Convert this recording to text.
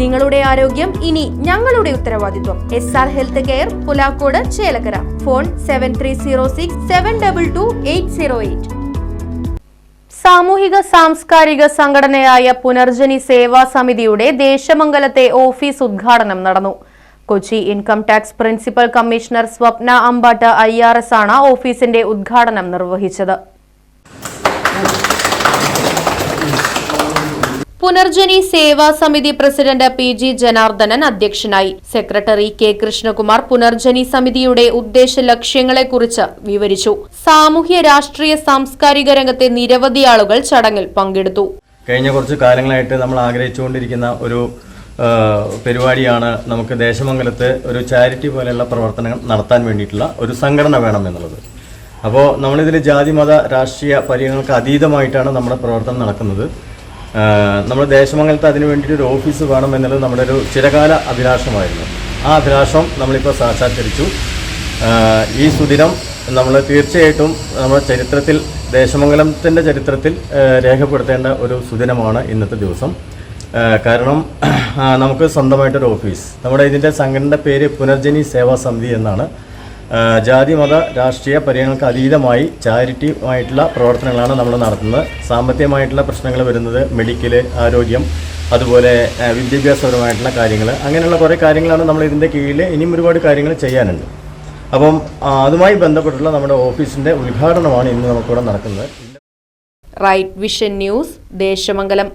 നിങ്ങളുടെ ആരോഗ്യം ഇനി ഞങ്ങളുടെ ഉത്തരവാദിത്വം. S R health care Pulakkode Chelakkara. Phone seven three zero six seven double two eight zero eight സാമൂഹിക സാംസ്കാരിക സംഘടനയായ പുനർജനി സേവാ സമിതിയുടെ ദേശമംഗലത്തെ ഓഫീസ് ഉദ്ഘാടനം നടന്നു. Kochi income tax principal commissioner Swapna Ambatt I R S ആണ് ഓഫീസിന്റെ ഉദ്ഘാടനം നിർവഹിച്ചത്. പുനർജനി സേവാ സമിതി പ്രസിഡന്റ് പി ജി ജനാർദ്ദനൻ അധ്യക്ഷനായി. സെക്രട്ടറി കെ കൃഷ്ണകുമാർ പുനർജനി സമിതിയുടെ ഉദ്ദേശ ലക്ഷ്യങ്ങളെക്കുറിച്ച് വിവരിച്ചു. സാമൂഹ്യ രാഷ്ട്രീയ സാംസ്കാരിക രംഗത്തെ നിരവധി ആളുകൾ ചടങ്ങിൽ പങ്കെടുത്തു. കഴിഞ്ഞ കുറച്ച് കാലങ്ങളായിട്ട് നമ്മൾ ആഗ്രഹിച്ചുകൊണ്ടിരിക്കുന്ന ഒരു പരിപാടിയാണ് നമുക്ക് ദേശമംഗലത്ത് ഒരു ചാരിറ്റി പോലെയുള്ള പ്രവർത്തനങ്ങൾ നടത്താൻ വേണ്ടിയിട്ടുള്ള ഒരു സംഘടന വേണം എന്നുള്ളത്. അപ്പോൾ നമ്മളിതിൽ ജാതി മത രാഷ്ട്രീയ പരിഗണനകൾക്ക് അതീതമായിട്ടാണ് നമ്മുടെ പ്രവർത്തനം നടക്കുന്നത്. ആ, നമ്മുടെ ദേശമംഗലത്ത് അതിന് വേണ്ടിയിട്ട് ഒരു ഓഫീസ് വേണം എന്നുള്ളത് നമ്മുടെ ഒരു ചിരകാല അഭിലാഷമായിരുന്നു. ആ അഭിലാഷം നമ്മളിപ്പോൾ സാക്ഷാത്കരിച്ചു. ഈ സുദിനം നമ്മൾ തീർച്ചയായിട്ടും നമ്മുടെ ചരിത്രത്തിൽ ദേശമംഗലത്തിന്റെ ചരിത്രത്തിൽ രേഖപ്പെടുത്തേണ്ട ഒരു സുദിനമാണ് ഇന്നത്തെ ദിവസം. കാരണം നമുക്ക് സ്വന്തമായിട്ടൊരു ഓഫീസ്. നമ്മുടെ ഇതിന്റെ സംഘടനയുടെ പേര് പുനർജനി സേവാ സമിതി എന്നാണ്. ജാതി മത രാഷ്ട്രീയ പരിഗണനകൾക്ക് അതീതമായി ചാരിറ്റിയുമായിട്ടുള്ള പ്രവർത്തനങ്ങളാണ് നമ്മൾ നടത്തുന്നത്. സാമ്പത്തികമായിട്ടുള്ള പ്രശ്നങ്ങൾ വരുന്നത് മെഡിക്കൽ ആരോഗ്യം അതുപോലെ വിദ്യാഭ്യാസപരമായിട്ടുള്ള കാര്യങ്ങൾ. അങ്ങനെയുള്ള കുറേ കാര്യങ്ങളാണ് നമ്മൾ ഇതിന്റെ കീഴിൽ ഇനിയും ഒരുപാട് കാര്യങ്ങൾ ചെയ്യാനുണ്ട്. അപ്പം അതുമായി ബന്ധപ്പെട്ടുള്ള നമ്മുടെ ഓഫീസിന്റെ ഉദ്ഘാടനമാണ് ഇന്ന് നമുക്കിവിടെ നടക്കുന്നത്. Right vision news Desamangalam.